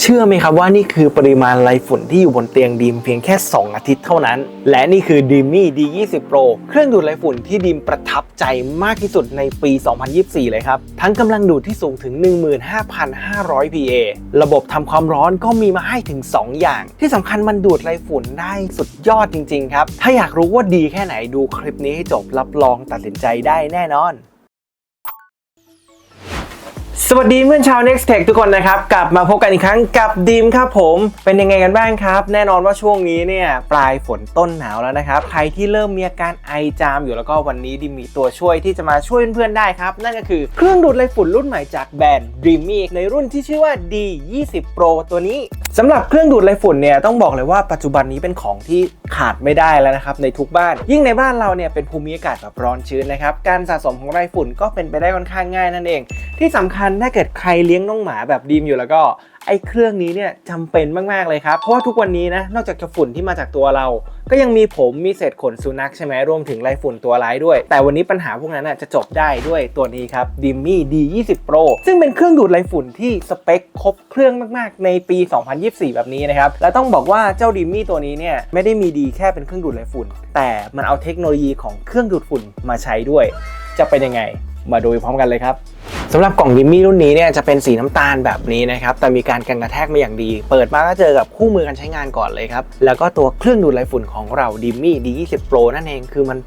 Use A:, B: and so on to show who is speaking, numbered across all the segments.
A: เชื่อไหมครับว่านี่คือปริมาณไรฝุ่นที่อยู่บนเตียงดีมเพียงแค่ 2 อาทิตย์เท่านั้น และนี่คือ d ีมี่ D20 Pro เครื่องดูดไรฝุ่นที่ดีมประทับใจมากที่สุดในปี 2024 เลยครับ ทั้งกำลังดูดที่สูงถึง 15,500 PA ระบบทำความร้อนก็มีมาให้ถึง 2 อย่าง ที่สำคัญมันดูดไรฝุ่นได้สุดยอดจริง ๆ ครับ ถ้าอยากรู้ว่าดีแค่ไหนดูคลิปนี้ให้จบรับรองตัดสินใจได้แน่นอน สวัสดีเพื่อนชาว Next Tech ทุกคนนะครับ กลับมาพบกันอีกครั้งกับดีมครับผมเป็นยังไงกันบ้างครับ แน่นอนว่าช่วงนี้เนี่ยปลายฝนต้นหนาวแล้วนะครับ ใครที่เริ่มมีอาการไอจามอยู่แล้วก็วันนี้ดีมมีตัวช่วยที่จะมาช่วยเพื่อนๆได้ครับ นั่นก็คือเครื่องดูดไรฝุ่นรุ่นใหม่จากแบรนด์ Dreamy ในรุ่นที่ชื่อว่า D20 Pro ตัวนี้สำหรับเครื่องดูดไรฝุ่นเนี่ยต้องบอกเลยว่าปัจจุบันนี้เป็นของที่ขาดไม่ได้แล้วนะครับในทุกบ้าน ยิ่งในบ้านเราเนี่ยเป็นภูมิอากาศแบบร้อนชื้นนะครับการสะสมของไรฝุ่นก็เป็นไปได้ค่อนข้างง่ายนั่นเอง ที่สำคัญถ้าเกิดใครเลี้ยงน้องหมาแบบดีมอยู่แล้วก็ ไอ้เครื่องนี้เนี่ยจำเป็นมากๆเลยครับ เพราะว่าทุกวันนี้นะนอกจากจะฝุ่นที่มาจากตัวเรา ก็ยังมีผมมีเศษขนสุนัขใช่ไหมรวมถึงไรฝุ่นตัวร้ายด้วย แต่วันนี้ปัญหาพวกนั้นนะจะจบได้ด้วยตัวนี้ครับ d i m m y D20 Pro ซึ่งเป็นเครื่องดูดไรฝุ่นที่สเปคครบเครื่องมากๆ ในปี 2024 แบบนี้นะครับและต้องบอกว่าเจ้า d i m m y ตัวนี้เนี่ยไม่ได้มีดีแค่เป็นเครื่องดูดไรฝุ่น แต่มันเอาเทคโนโลยีของเครื่องดูดฝุ่นมาใช้ด้วย จะเป็นยังไง มาดูพร้อมกันเลยครับ สำหรับกล่องดิมมี่รุ่นนี้เนี่ยจะเป็นสีน้ำตาลแบบนี้นะครับ แต่มีการกันกระแทกมาอย่างดี เปิดมาก็เจอกับคู่มือการใช้งานก่อนเลยครับ แล้วก็ตัวเครื่องดูดไรฝุ่นของเราดิมมี่ D20 Pro นั่นเองคือมัน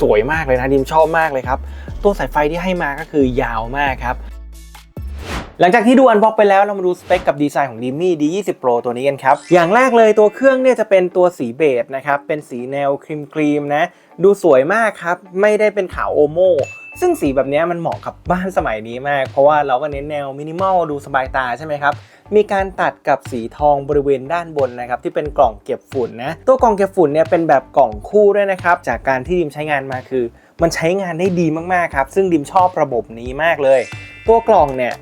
A: สวยมากเลยนะดิมชอบมากเลยครับ ตัวสายไฟที่ให้มาก็คือยาวมากครับหลังจากที่ดูอันบ็อกไปแล้วเรามาดูสเปคกับดีไซน์ของ d i m m y D20 Pro ตัวนี้กันครับ อย่างแรกเลยตัวเครื่องเนี่ยจะเป็นตัวสีเบจนะครับ เป็นสีแนวครีมครีมนะ ดูสวยมากครับ ไม่ได้เป็นขาวโอโม ซึ่งสีแบบนี้มันเหมาะกับบ้านสมัยนี้มาก เพราะว่าเราก็เน้นแนวมินิมอลดูสบายตาใช่ไหมครับมีการตัดกับสีทองบริเวณด้านบนนะครับที่เป็นกล่องเก็บฝุ่นนะตัวกล่องเก็บฝุ่นเนี่ยเป็นแบบกล่องคู่ด้วยนะครับจากการที่ดิมใช้งานมาคือ มันใช้งานได้ดีมากๆครับซึ่งดิมชอบระบบนี้มากเลย ตัวกล่องเนี่ย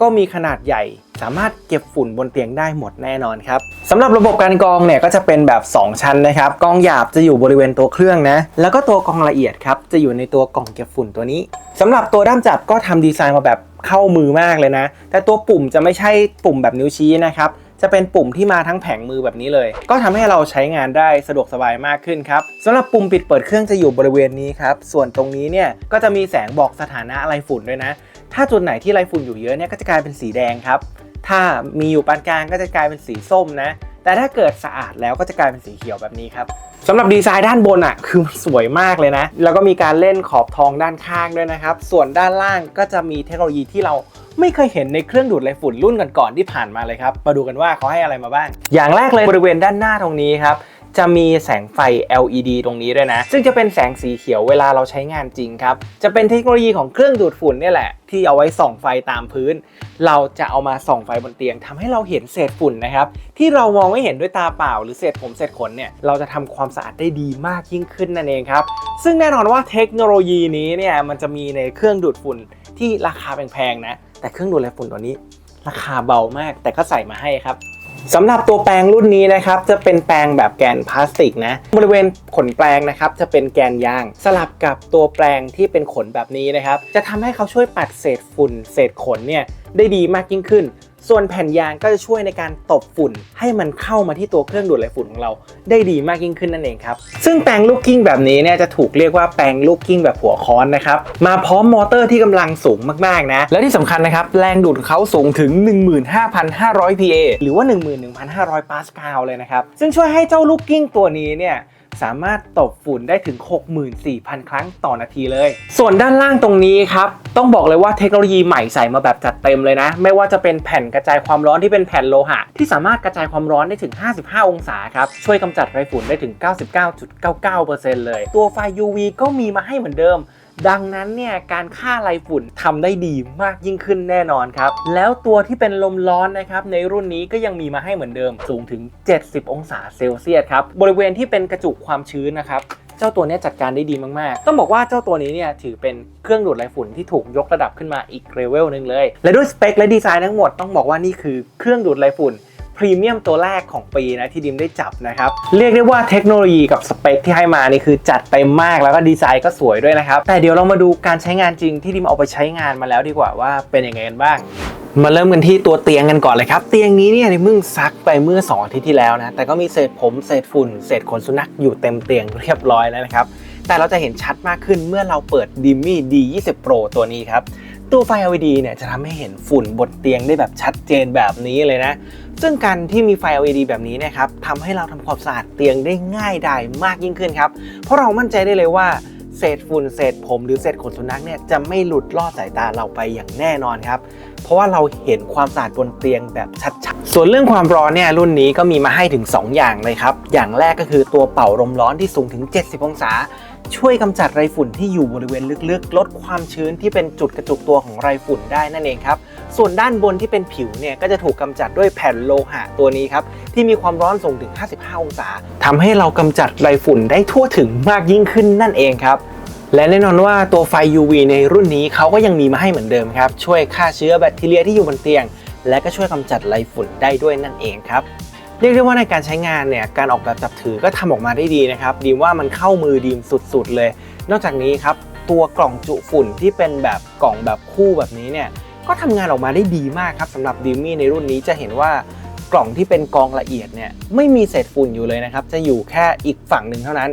A: ก็มีขนาดใหญ่ สามารถเก็บฝุ่นบนเตียงได้หมดแน่นอนครับสำหรับระบบการกรองเนี่ยก็จะเป็นแบบ 2 ชั้นนะครับกรองหยาบจะอยู่บริเวณตัวเครื่องนะแล้วก็ตัวกรองละเอียดครับจะอยู่ในตัวกล่องเก็บฝุ่นตัวนี้สำหรับตัวด้ามจับก็ทำดีไซน์มาแบบเข้ามือมากเลยนะ แต่ตัวปุ่มจะไม่ใช่ปุ่มแบบนิ้วชี้นะครับจะเป็นปุ่มที่มาทั้งแผงมือแบบนี้เลย ก็ทำให้เราใช้งานได้สะดวกสบายมากขึ้นครับสำหรับปุ่มปิดเปิดเครื่องจะอยู่บริเวณนี้ครับ ส่วนตรงนี้เนี่ยก็จะมีแสงบอกสถานะอะไรฝุ่นด้วยนะ ถ้าจุดไหนที่ไรฝุ่นอยู่เยอะเนี่ยก็จะกลายเป็นสีแดงครับ ถ้ามีอยู่ปานกลางก็จะกลายเป็นสีส้มนะ แต่ถ้าเกิดสะอาดแล้วก็จะกลายเป็นสีเขียวแบบนี้ครับสำหรับดีไซน์ด้านบนอะคือมันสวยมากเลยนะ แล้วก็มีการเล่นขอบทองด้านข้างด้วยนะครับ ส่วนด้านล่างก็จะมีเทคโนโลยีที่เราไม่เคยเห็นในเครื่องดูดไรฝุ่นรุ่นก่อนๆที่ผ่านมาเลยครับ มาดูกันว่าเขาให้อะไรมาบ้าง อย่างแรกเลยบริเวณด้านหน้าตรงนี้ครับ จะมีแสงไฟ LED ตรงนี้ด้วยนะ ซึ่งจะเป็นแสงสีเขียวเวลาเราใช้งานจริงครับ จะเป็นเทคโนโลยีของเครื่องดูดฝุ่นเนี่ยแหละ ที่เอาไว้ส่องไฟตามพื้น เราจะเอามาส่องไฟบนเตียงทำให้เราเห็นเศษฝุ่นนะครับ ที่เรามองไม่เห็นด้วยตาเปล่า หรือเศษผมเศษขนเนี่ยเราจะทำความสะอาดได้ดีมากยิ่งขึ้นนั่นเองครับซึ่งแน่นอนว่าเทคโนโลยีนี้เนี่ยมันจะมีในเครื่องดูดฝุ่นที่ราคาแพงๆนะแต่เครื่องดูดฝุ่นตัวนี้ ราคาเบามาก แต่ก็ใส่มาให้ครับ สำหรับตัวแปรงรุ่นนี้นะครับจะเป็นแปรงแบบแกนพลาสติกนะบริเวณขนแปรงนะครับจะเป็นแกนยาง สลับกับตัวแปรงที่เป็นขนแบบนี้นะครับ จะทำให้เขาช่วยปัดเศษฝุ่น เศษขนเนี่ยได้ดีมากยิ่งขึ้น ส่วนแผ่นยางก็จะช่วยในการตบฝุ่น ให้มันเข้ามาที่ตัวเครื่องดูดไรฝุ่นของเรา ได้ดีมากยิ่งขึ้นนั่นเองครับ ซึ่งแปรงลูกกิ้งแบบนี้เนี่ยจะถูกเรียกว่าแปรงลูกกิ้งแบบหัวค้อนนะครับ มาพร้อมมอเตอร์ที่กำลังสูงมากๆนะ และที่สำคัญนะครับ แรงดูดของเขาสูงถึง 15,500 PA หรือว่า 11,500 ปาสคาลเลยนะครับ ซึ่งช่วยให้เจ้าลูกกิ้งตัวนี้เนี่ย สามารถตบฝุ่นได้ถึง 64,000 ครั้งต่อนาทีเลย ส่วนด้านล่างตรงนี้ครับ ต้องบอกเลยว่าเทคโนโลยีใหม่ใส่มาแบบจัดเต็มเลยนะ ไม่ว่าจะเป็นแผ่นกระจายความร้อนที่เป็นแผ่นโลหะ ที่สามารถกระจายความร้อนได้ถึง 55 องศาครับ ช่วยกำจัดไรฝุ่นได้ถึง 99.99%เลย ตัวไฟ UV ก็มีมาให้เหมือนเดิม ดังนั้นเนี่ยการฆ่าไรฝุ่นทำได้ดีมากยิ่งขึ้นแน่นอนครับ แล้วตัวที่เป็นลมร้อนนะครับในรุ่นนี้ก็ยังมีมาให้เหมือนเดิมสูงถึง 70 องศาเซลเซียสครับบริเวณที่เป็นกระจุกความชื้นนะครับเจ้าตัวนี้จัดการได้ดีมาก ๆ ต้องบอกว่าเจ้าตัวนี้เนี่ยถือเป็นเครื่องดูดไรฝุ่นที่ถูกยกระดับขึ้นมาอีกเลเวลหนึ่งเลย และด้วยสเปคและดีไซน์ทั้งหมดต้องบอกว่านี่คือเครื่องดูดไรฝุ่น พรีเมียมตัวแรกของปีนะที่ดิมได้จับนะครับ เรียกได้ว่าเทคโนโลยีกับสเปคที่ให้มานี่คือจัดเต็มมากแล้วก็ดีไซน์ก็สวยด้วยนะครับ แต่เดี๋ยวเรามาดูการใช้งานจริงที่ดิมเอาไปใช้งานมาแล้วดีกว่าว่าเป็นยังไงกันบ้างมาเริ่มกันที่ตัวเตียงกันก่อนเลยครับ เตียงนี้เนี่ยเพิ่งซักไปเมื่อ2อาทิตย์ที่แล้วนะ แต่ก็มีเศษผมเศษฝุ่นเศษขนสุนัขอยู่เต็มเตียงเรียบร้อยแล้วนะครับ แต่เราจะเห็นชัดมากขึ้นเมื่อเราเปิด Dimmy D20 Pro ตัวนี้ครับ ตัวไฟ LED เนี่ยจะทำให้เห็นฝุ่นบนเตียงได้แบบชัดเจนแบบนี้เลยนะ ซึ่งการที่มีไฟ LED แบบนี้นะครับทำให้เราทำความสะอาดเตียงได้ง่ายดายมากยิ่งขึ้นครับ เพราะเรามั่นใจได้เลยว่าเศษฝุ่นเศษผมหรือเศษขนสุนัขเนี่ยจะไม่หลุดลอดสายตาเราไปอย่างแน่นอนครับ เพราะว่าเราเห็นความสะอาดบนเตียงแบบชัดๆ ส่วนเรื่องความร้อนเนี่ยรุ่นนี้ก็มีมาให้ถึง 2 อย่างเลยครับ อย่างแรกก็คือตัวเป่าลมร้อนที่สูงถึง 70 องศา ช่วยกำจัดไรฝุ่นที่อยู่บริเวณลึกๆ ลดความชื้นที่เป็นจุดกระจุกตัวของไรฝุ่นได้นั่นเองครับ ส่วนด้านบนที่เป็นผิวเนี่ยก็จะถูกกำจัดด้วยแผ่นโลหะตัวนี้ครับที่มีความร้อนสูงถึง 55 องศาทำให้เรากำจัดไรฝุ่นได้ทั่วถึงมากยิ่งขึ้นนั่นเองครับและแน่นอนว่าตัวไฟ UV ในรุ่นนี้เขาก็ยังมีมาให้เหมือนเดิมครับ ช่วยฆ่าเชื้อแบคทีเรีย ที่อยู่บนเตียง และก็ช่วยกำจัดไรฝุ่นได้ด้วยนั่นเองครับ เรียกได้ว่าในการใช้งานเนี่ยการออกแบบจับถือก็ทำออกมาได้ดีนะครับดีว่ามันเข้ามือดีมสุดๆเลย นอกจากนี้ครับตัวกล่องจุฝุ่นที่เป็นแบบกล่องแบบคู่แบบนี้เนี่ยก็ทำงานออกมาได้ดีมากครับสำหรับดิมี่ในรุ่นนี้จะเห็นว่ากล่องที่เป็นกองละเอียดเนี่ยไม่มีเศษฝุ่นอยู่เลยนะครับจะอยู่แค่อีกฝั่งหนึ่งเท่านั้น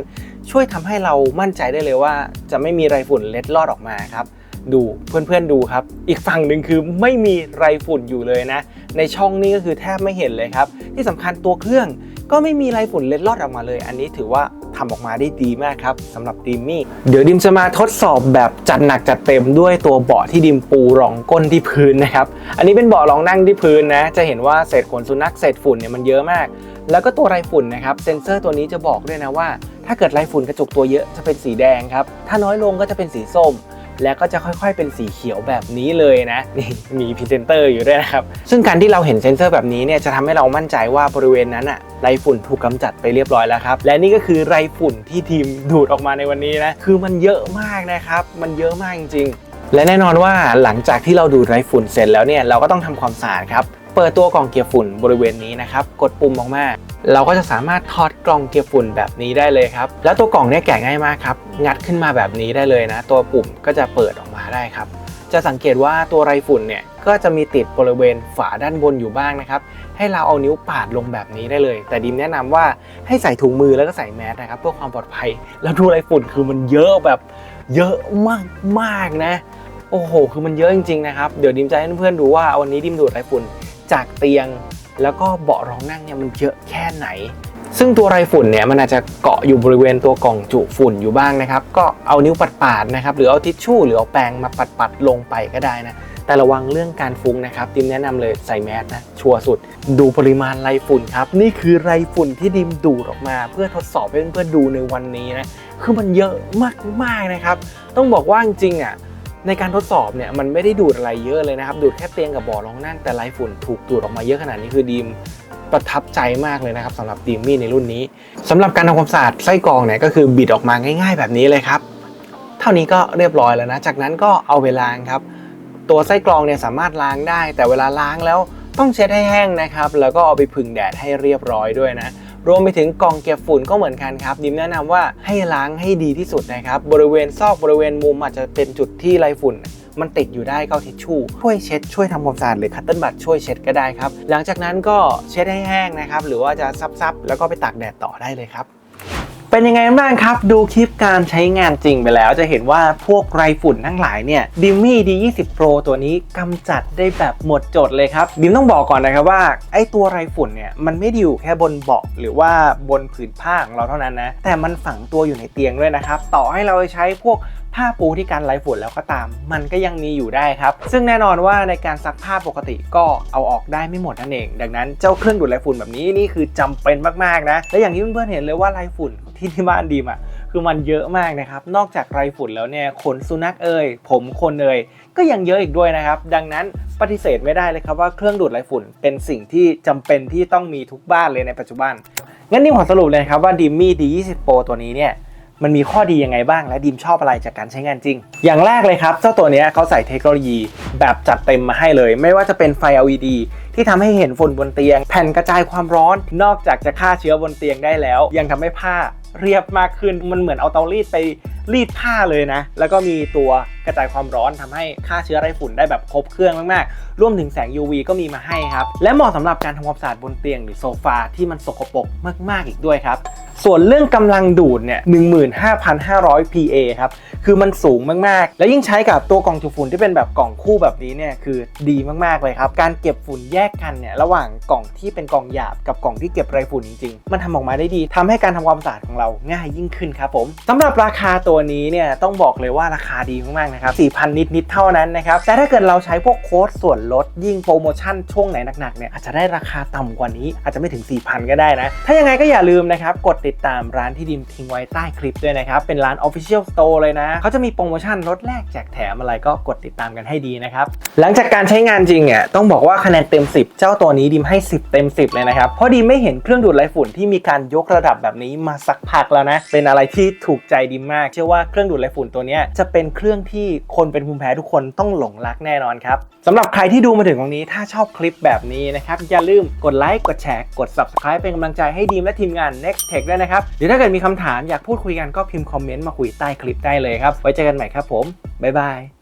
A: ช่วยทำให้เรามั่นใจได้เลยว่า จะไม่มีไรฝุ่นเล็ดลอดออกมาครับ ดูเพื่อนๆดูครับ อีกฝั่งหนึ่งคือไม่มีไรฝุ่นอยู่เลยนะ ในช่องนี้ก็คือแทบไม่เห็นเลยครับ ที่สำคัญตัวเครื่องก็ไม่มีไรฝุ่นเล็ดลอดออกมาเลย อันนี้ถือว่าทำออกมาได้ดีมากครับสำหรับดิมมี่ เดี๋ยวดิมจะมาทดสอบแบบจัดหนักจัดเต็มด้วยตัวเบาะที่ดิมปูรองก้นที่พื้นนะครับ อันนี้เป็นเบาะรองนั่งที่พื้นนะ จะเห็นว่าเศษขนสุนัขเศษฝุ่นเนี่ยมันเยอะมาก แล้วก็ตัวไรฝุ่นนะครับเซ็นเซอร์ตัวนี้จะบอกด้วยนะว่า ถ้าเกิดไรฝุ่นกระจุกตัวเยอะจะเป็นสีแดงครับ ถ้าน้อยลงก็จะเป็นสีส้ม แล้วก็จะค่อยๆ เป็นสีเขียวแบบนี้เลยนะนี่มีพรีเซนเตอร์อยู่ด้วยนะครับ ซึ่งการที่เราเห็นเซ็นเซอร์แบบนี้เนี่ยจะทำให้เรามั่นใจว่าบริเวณนั้นอะไรฝุ่นถูกกำจัดไปเรียบร้อยแล้วครับ และนี่ก็คือไรฝุ่นที่ทีมดูดออกมาในวันนี้นะคือมันเยอะมากนะครับ มันเยอะมากจริงๆและแน่นอนว่าหลังจากที่เราดูดไรฝุ่นเสร็จแล้วเนี่ยเราก็ต้องทำความสะอาดครับ เปิดตัวกล่องเก็บฝุ่นบริเวณนี้นะครับ กดปุ่มออกมา เราก็จะสามารถถอดกล่องเก็บฝุ่นแบบนี้ได้เลยครับ แล้วตัวกล่องเนี่ยแกะง่ายมากครับ งัดขึ้นมาแบบนี้ได้เลยนะ ตัวปุ่มก็จะเปิดออกมาได้ครับ จะสังเกตว่าตัวไรฝุ่นเนี่ยก็จะมีติดบริเวณฝาด้านบนอยู่บ้างนะครับ ให้เราเอานิ้วปาดลงแบบนี้ได้เลย แต่ดิมแนะนำว่าให้ใส่ถุงมือแล้วก็ใส่แมสนะครับเพื่อความปลอดภัย แล้วดูไรฝุ่นคือมันเยอะแบบเยอะมากมากๆนะ โอ้โห คือมันเยอะจริงๆนะครับ เดี๋ยวดิมจะให้เพื่อนๆดูว่าวันนี้ดิมดูดไรฝุ่น จากเตียง แล้วก็เบาะรองนั่งเนี่ยมันเยอะแค่ไหน ซึ่งตัวไรฝุ่นเนี่ยมันอาจจะเกาะอยู่บริเวณตัวกล่องจุฝุ่นอยู่บ้างนะครับ ก็เอานิ้วปัดๆนะครับ หรือเอาทิชชู่หรือเอาแปรงมาปัดๆลงไปก็ได้นะแต่ระวังเรื่องการฟุ้งนะครับดิมแนะนำเลยใส่แมสนะ ชัวร์สุด ดูปริมาณไรฝุ่นครับ นี่คือไรฝุ่นที่ดิมดูดออกมา เพื่อทดสอบให้เพื่อนๆดูในวันนี้นะ คือมันเยอะมากๆนะครับ ต้องบอกว่าจริงๆอะ ในการทดสอบเนี่ยมันไม่ได้ดูดอะไรเยอะเลยนะครับ ดูดแค่เตียงกับเบ่อรองนั่งแต่ไรฝุ่นถูกดูดออกมาเยอะขนาดนี้คือดีมประทับใจมากเลยนะครับสำหรับดีมมี่ในรุ่นนี้สำหรับการทำความสะอาดไส้กรองเนี่ยก็คือบิดออกมาง่าย ๆ แบบนี้เลยครับเท่านี้ก็เรียบร้อยแล้วนะ จากนั้นก็เอาไปล้างครับ ตัวไส้กรองเนี่ยสามารถล้างได้ แต่เวลาล้างแล้วต้องเช็ดให้แห้งนะครับ แล้วก็เอาไปผึ่งแดดให้เรียบร้อยด้วยนะ รวมไปถึงกล่องเก็บฝุ่นก็เหมือนกันครับ ดิมแนะนำว่าให้ล้างให้ดีที่สุดนะครับ บริเวณซอกบริเวณมุมอาจจะเป็นจุดที่ไรฝุ่นมันติดอยู่ได้ก็ทิชชู่ช่วยเช็ดช่วยทำความสะอาดหรือคัตเติ้ลบัตช่วยเช็ดก็ได้ครับ หลังจากนั้นก็เช็ดให้แห้งนะครับ หรือว่าจะซับๆแล้วก็ไปตากแดดต่อได้เลยครับ เป็นยังไงบ้างครับ ดูคลิปการใช้งานจริงไปแล้วจะเห็นว่าพวกไรฝุ่นทั้งหลายเนี่ยดิมมี่ดี20 Pro ตัวนี้กำจัดได้แบบหมดจดเลยครับ ดิมต้องบอกก่อนนะครับว่าไอ้ตัวไรฝุ่นเนี่ยมันไม่ได้อยู่แค่บนเบาะหรือว่าบนผืนผ้าของเราเท่านั้นนะ แต่มันฝังตัวอยู่ในเตียงด้วยนะครับ ต่อให้เราใช้พวกผ้าปูที่การไล่ฝุ่นแล้วก็ตาม มันก็ยังมีอยู่ได้ครับ ซึ่งแน่นอนว่าในการซักผ้าปกติก็เอาออกได้ไม่หมดนั่นเอง ดังนั้นเจ้าเครื่องดูดไรฝุ่นแบบนี้นี่คือจำเป็นมากๆนะ และอย่างที่เพื่อนๆเห็นเลยว่าไรฝุ่นที่ที่บ้านดีมอะคือมันเยอะมากนะครับ นอกจากไรฝุ่นแล้วเนี่ยขนสุนัขเอ่ยผมคนเอ่ยก็ยังเยอะอีกด้วยนะครับ ดังนั้นปฏิเสธไม่ได้เลยครับว่าเครื่องดูดไรฝุ่นเป็นสิ่งที่จำเป็นที่ต้องมีทุกบ้านเลยในปัจจุบัน งั้นดิมขอสรุปเลยครับว่า Dimmy D20 Pro ตัวนี้เนี่ย มันมีข้อดียังไงบ้าง และดิมชอบอะไรจากการใช้งานจริง อย่างแรกเลยครับ เจ้าตัวนี้เขาใส่เทคโนโลยีแบบจัดเต็มมาให้เลย ไม่ว่าจะเป็นไฟ LED ที่ทำให้เห็นฝุ่นบนเตียง แผ่นกระจายความร้อน นอกจากจะฆ่าเชื้อบนเตียงได้แล้ว ยังทำให้ผ้าเรียบมากขึ้น มันเหมือนเอาเตารีดไปรีดผ้าเลยนะ แล้วก็มีตัวกระจายความร้อนทำให้ฆ่าเชื้อไรฝุ่นได้แบบครบเครื่องมากๆ รวมถึงแสง UV ก็มีมาให้ครับ และเหมาะสำหรับการทำความสะอาดบนเตียงหรือโซฟาที่มันสกปรกมาก ๆ อีกด้วยครับ ส่วนเรื่องกำลังดูดเนี่ย15,500 PA ครับ คือมันสูงมาก ๆ แล้วยิ่งใช้กับตัวกล่องจุดฝุ่นที่เป็นแบบกล่องคู่แบบนี้เนี่ยคือดีมาก ๆ เลยครับ การเก็บฝุ่นแยกกันเนี่ยระหว่างกล่องที่เป็นกล่องหยาบกับกล่องที่เก็บไรฝุ่นจริง ๆ มันทำออกมาได้ดีทำให้การทำความสะอาดของเราง่ายยิ่งขึ้นครับผมสำหรับราคาตัวนี้เนี่ยต้องบอกเลยว่าราคาดีมากๆนะครับ4,000 นิด ๆ เท่านั้นนะครับแต่ถ้าเกิดเราใช้พวกโค้ดส่วนลดยิ่งโปรโมชั่นช่วงไหนหนักๆเนี่ยอาจจะได้ราคาต่ำกว่านี้อาจจะไม่ถึง4,000ก็ได้นะถ้ายังไงก็อย่าลืมนะครับกดติติดตามร้านที่ดิมทิ้งไว้ใต้คลิปด้วยนะครับ เป็นร้าน Official Store เลยนะ เขาจะมีโปรโมชั่นลดแลกแจกแถมอะไรก็กดติดตามกันให้ดีนะครับ หลังจากการใช้งานจริงเนี่ยต้องบอกว่าคะแนนเต็ม 10 เจ้าตัวนี้ดิมให้ 10 เต็ม 10 เลยนะครับ เพราะดิมไม่เห็นเครื่องดูดไรฝุ่นที่มีการยกระดับแบบนี้มาสักพักแล้วนะ เป็นอะไรที่ถูกใจดิมมาก เชื่อว่าเครื่องดูดไรฝุ่นตัวนี้จะเป็นเครื่องที่คนเป็นภูมิแพ้ทุกคนต้องหลงรักแน่นอนครับสำหรับใครที่ดูมาถึงตรงนี้ถ้าชอบคลิปแบบนี้นะครับอย่าลืมกดไลค์กดแชร์กด subscribe เป็นกำลังใจให้ดีมและทีมงาน Next Tech ด้วยนะครับ หรือถ้าเกิดมีคำถามอยากพูดคุยกันก็พิมพ์คอมเมนต์มาคุยใต้คลิปได้เลยครับ ไว้เจอกันใหม่ครับผม บ๊ายบาย